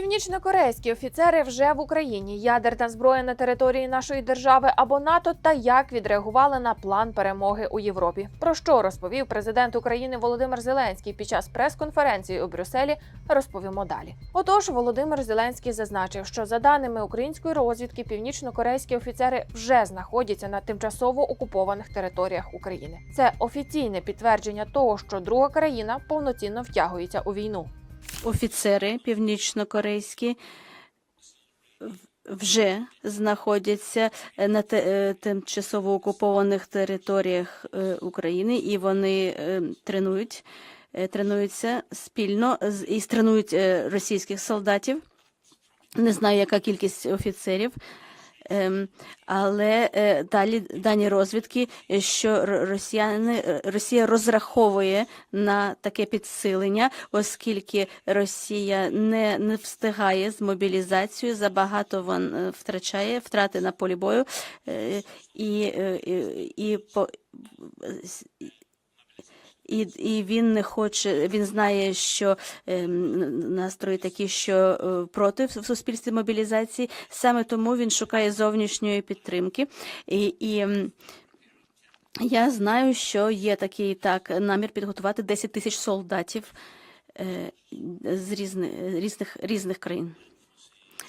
Північно-корейські офіцери вже в Україні. Ядерна зброя на території нашої держави або НАТО та як відреагували на план перемоги у Європі. Про що розповів президент України Володимир Зеленський під час прес-конференції у Брюсселі. Розповімо далі. Отож, Володимир Зеленський зазначив, що за даними української розвідки, північно-корейські офіцери вже знаходяться на тимчасово окупованих територіях України. Це офіційне підтвердження того, що друга країна повноцінно втягується у війну. Офіцери північнокорейські вже знаходяться е, на е, тимчасово окупованих територіях е, України, і вони тренують, тренуються спільно і тренують російських солдатів. Не знаю, яка кількість офіцерів. Ем, Але е, далі дані розвідки, е, що росіяни е, Росія розраховує на таке підсилення, оскільки Росія не, не встигає з мобілізацією, забагато вон втрачає втрати на полі бою, і, і, і по і, і він не хоче, він знає, що ем, настрої такі, що е, проти в суспільстві мобілізації. Саме тому він шукає зовнішньої підтримки. І, і я знаю, що є такий так намір підготувати 10 тисяч солдатів е, з різних, різних, різних країн,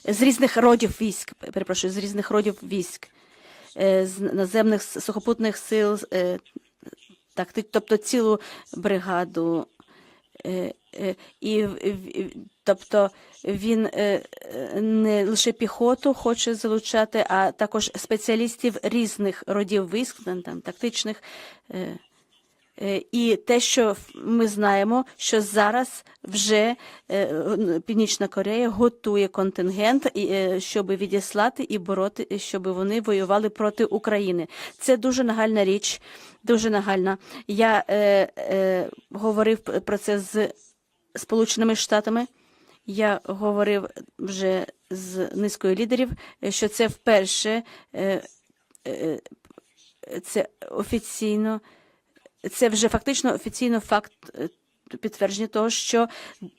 з різних родів військ, перепрошую, з різних родів військ, е, з наземних сухопутних сил. е, так, ти- тобто цілу бригаду. Е, е, І, тобто він е, не лише піхоту хоче залучати, а також спеціалістів різних родів військ, там, тактичних. Е, І те, що ми знаємо, що зараз вже е, Північна Корея готує контингент, е, щоб відіслати і бороти, щоб вони воювали проти України. Це дуже нагальна річ, дуже нагальна. Я е, е, говорив про це з Сполученими Штатами. Я говорив вже з низкою лідерів, що це вперше е, е, це офіційно це вже фактично офіційно факт е, підтвердження того, що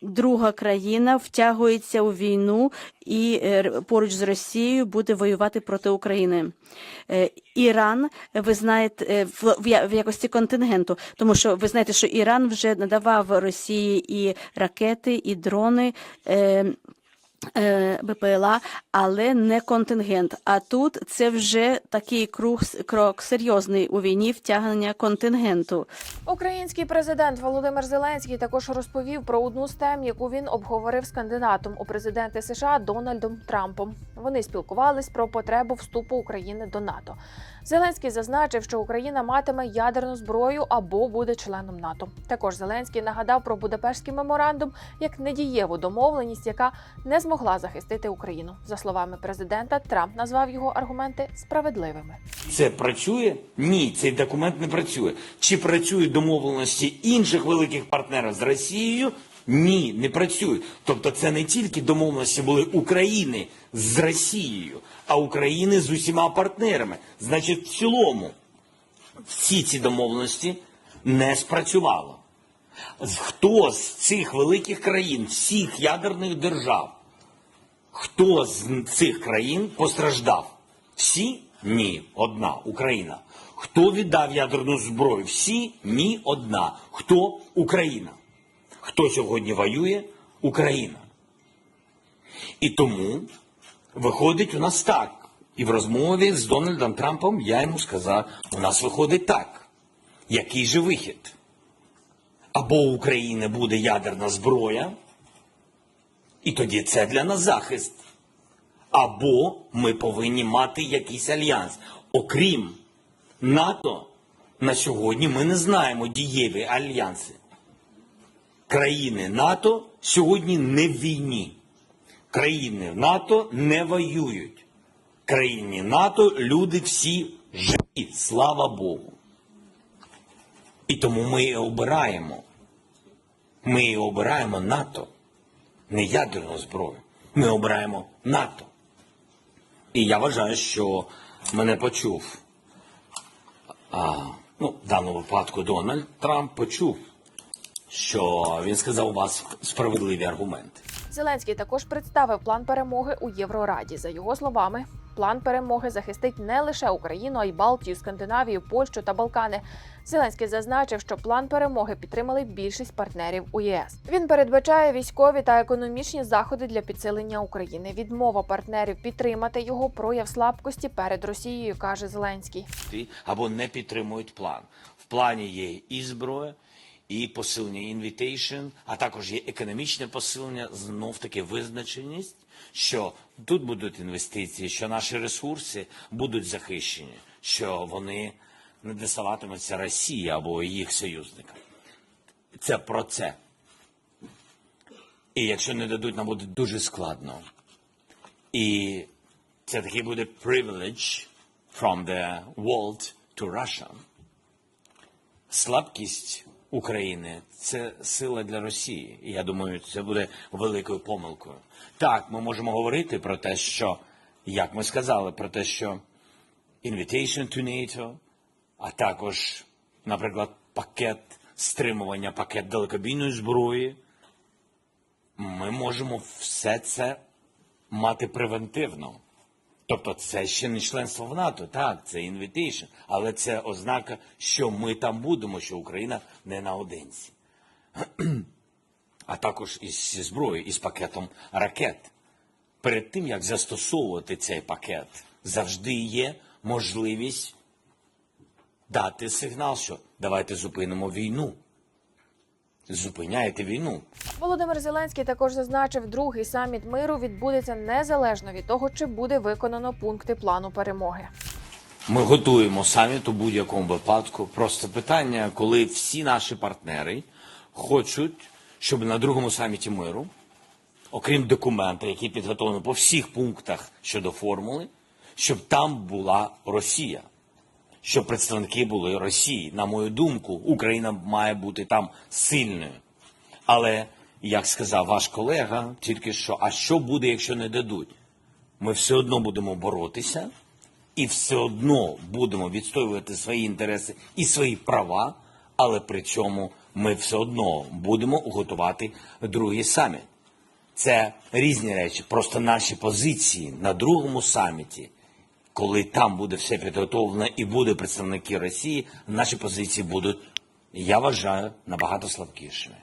друга країна втягується у війну і е, поруч з Росією буде воювати проти України. Е, Іран, ви знаєте, в якості контингенту, тому що ви знаєте, що Іран вже надавав Росії і ракети, і дрони. Е, БПЛА, але не контингент. А тут це вже такий круг крок серйозний у війні втягнення контингенту. Український президент Володимир Зеленський також розповів про одну з тем, яку він обговорив з кандидатом у президенти США Дональдом Трампом. Вони спілкувались про потребу вступу України до НАТО. Зеленський зазначив, що Україна матиме ядерну зброю або буде членом НАТО. Також Зеленський нагадав про Будапештський меморандум як недієву домовленість, яка не змогла захистити Україну. За словами президента, Трамп назвав його аргументи справедливими. Це працює? Ні, цей документ не працює. Чи працюють домовленості інших великих партнерів з Росією? Ні, не працюють. Тобто це не тільки домовленості були України з Росією, а України з усіма партнерами. Значить, в цілому всі ці домовленості не спрацювали. З- Хто з цих великих країн, всіх ядерних держав, Хто з цих країн постраждав? Всі? Ні, одна Україна. Хто віддав ядерну зброю? Всі? Ні, одна. Хто? Україна. Хто сьогодні воює? Україна. І тому виходить у нас так. І в розмові з Дональдом Трампом я йому сказав: у нас виходить так. Який же вихід? Або у України буде ядерна зброя, і тоді це для нас захист. Або ми повинні мати якийсь альянс. Окрім НАТО, на сьогодні ми не знаємо дієві альянси. Країни НАТО сьогодні не в війні. Країни НАТО не воюють. Країни НАТО люди всі живі, слава Богу. І тому ми і обираємо. Ми і обираємо НАТО не ядерну зброю. Ми обираємо НАТО. І я вважаю, що мене почув. А, ну, в даному випадку Дональд Трамп почув, що він сказав у вас справедливі аргументи. Зеленський також представив план перемоги у Єврораді. За його словами, план перемоги захистить не лише Україну, а й Балтію, Скандинавію, Польщу та Балкани. Зеленський зазначив, що план перемоги підтримали більшість партнерів у ЄС. Він передбачає військові та економічні заходи для підсилення України. Відмова партнерів підтримати його прояв слабкості перед Росією, каже Зеленський. Ти- або не підтримують план. В плані є і зброя, і посилення інвітейшн, а також є економічне посилення, знов таки визначеність, що тут будуть інвестиції, що наші ресурси будуть захищені, що вони не досаватимуться Росії або їх союзникам. Це про це. І якщо не дадуть, нам буде дуже складно. І це такий буде privilege from the world to Russia. Слабкість України це сила для Росії. І я думаю, це буде великою помилкою. Так, ми можемо говорити про те, що, як ми сказали, про те, що invitation to NATO, а також, наприклад, пакет стримування, пакет далекобійної зброї. Ми можемо все це мати превентивно. Тобто це ще не членство в НАТО, так, це інвітейшн, але це ознака, що ми там будемо, що Україна не наодинці. А також із зброєю, із пакетом ракет. Перед тим, як застосовувати цей пакет, завжди є можливість дати сигнал, що давайте зупинимо війну. Зупиняйте війну. Володимир Зеленський також зазначив, другий саміт миру відбудеться незалежно від того, чи буде виконано пункти плану перемоги. Ми готуємо саміт у будь-якому випадку. Просто питання, коли всі наші партнери хочуть, щоб на другому саміті миру, окрім документа, який підготовлений по всіх пунктах щодо формули, щоб там була Росія, щоб представники були Росії. На мою думку, Україна має бути там сильною. Але, як сказав ваш колега, тільки що, а що буде, якщо не дадуть? Ми все одно будемо боротися і все одно будемо відстоювати свої інтереси і свої права, але при цьому ми все одно будемо готувати другий саміт. Це різні речі. Просто наші позиції на другому саміті, коли там буде все підготовлено і буде представники Росії, наші позиції будуть, я вважаю, набагато слабкішими.